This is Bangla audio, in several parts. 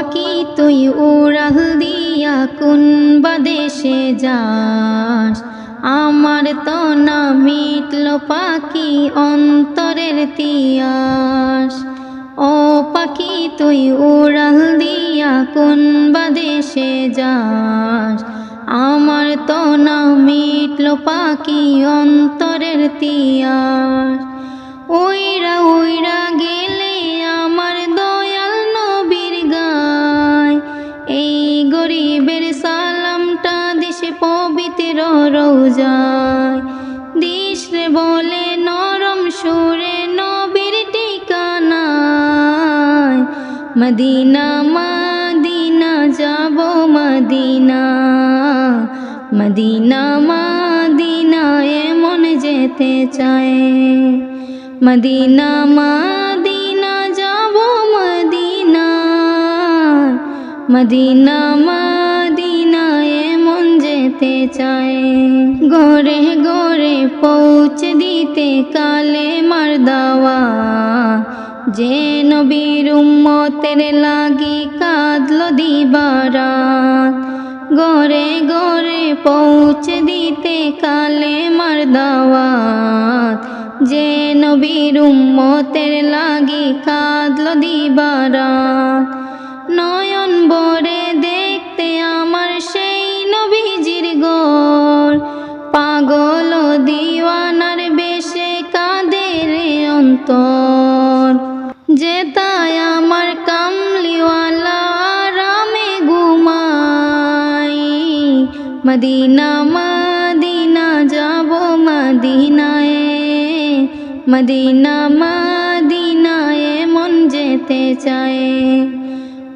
পাখি তুই উড়াল দিয়া কোন বাদেশে যাস? আমার তো না মিটল পাখি অন্তরের তিয়াস। ও পাখি তুই উড়াল দিয়া কোন বাদেশে যাস? আমার তো না মিটল পাখি অন্তরের তিয়াস। ওইরা ওইরা গেলে দিস রে বলে, নরম সুরে নবীর ঠিকানায়। মদিনা মদিনা, যাব মদিনা। মদিনা মদিনা এমন যেতে চায়। মদিনা মদিনা, যাব মদিনা। মদিনা এমন যেতে চায়। গড়ে গড়ে পৌঁছে দিতে কালে মার দাওয়া। যে নবীর উম্মতের লাগি কাঁদল দিবারাত গড়ে গড়ে পৌঁছে দিতে কালে মার দাওয়াত যে নবীর উম্মতের লাগি কাঁদল দিবারাত দিওয়ানার বেশে কাঁদের অন্তর। যে তাই আমার কামলিওয়ালা আরামে ঘুমাই। মদিনা মদিনা, যাব মদিনায়। মদিনা, মদিনায় মন যেতে চায়।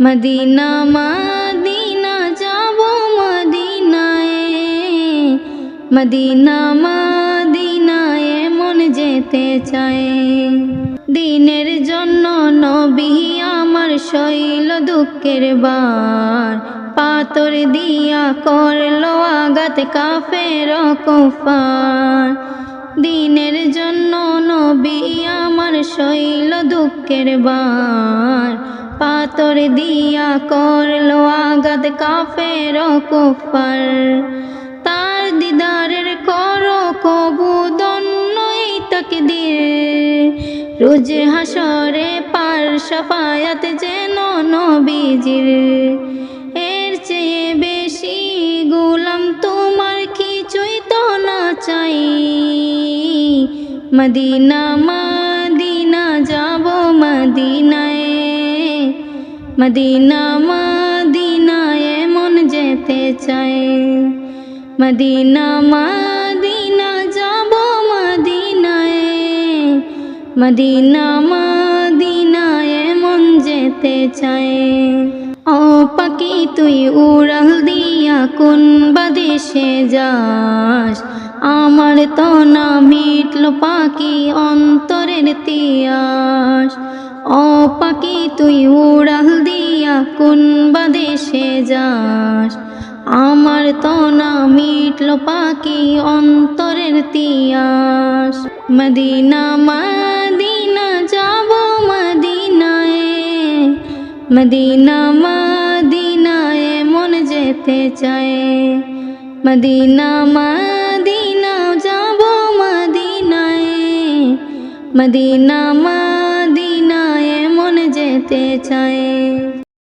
মদিনা মদিনা, যাব মদিনায়। মদিনা মন যেতে চায় দিনের জন্য নবী আমার শৈল দুঃখের বার। পাতর দিয়া করল আঘাত কাফের কুফার। দিনের জন্য নবী আমার শৈল দুঃখের বার। পাতর দিয়া করল আঘাত কাফের কুফার। তার দিদারের করো কবু রোজ হাসরে পার সফায়াত যেন নবীজির। এর চেয়ে বেশি গুলাম তোমার কিছুই তো না চাই। মদিনা মদিনা, যাব মদিনায়। মদিনা, মদিনায় মন যেতে চায় মদিনা মদিনা মদিনা মদিনায় মন যেতে চায়। ও পাখি, তুই উড়াল দিয়া কোন বাদেশে যাস? আমার তো না মিটল পাখি অন্তরের তিয়াস। ও পাখি, তুই উড়াল দিয়া কোন বাদেশে যাস? আমার তো না মিটল পাখি অন্তরের তিয়াস। মদিনা মদিনা মদিনা মদিনায় মন যেতে চায়। মদিনা মদিনা যাব মদিনায়। মদিনা মদিনায় মন যেতে চায়।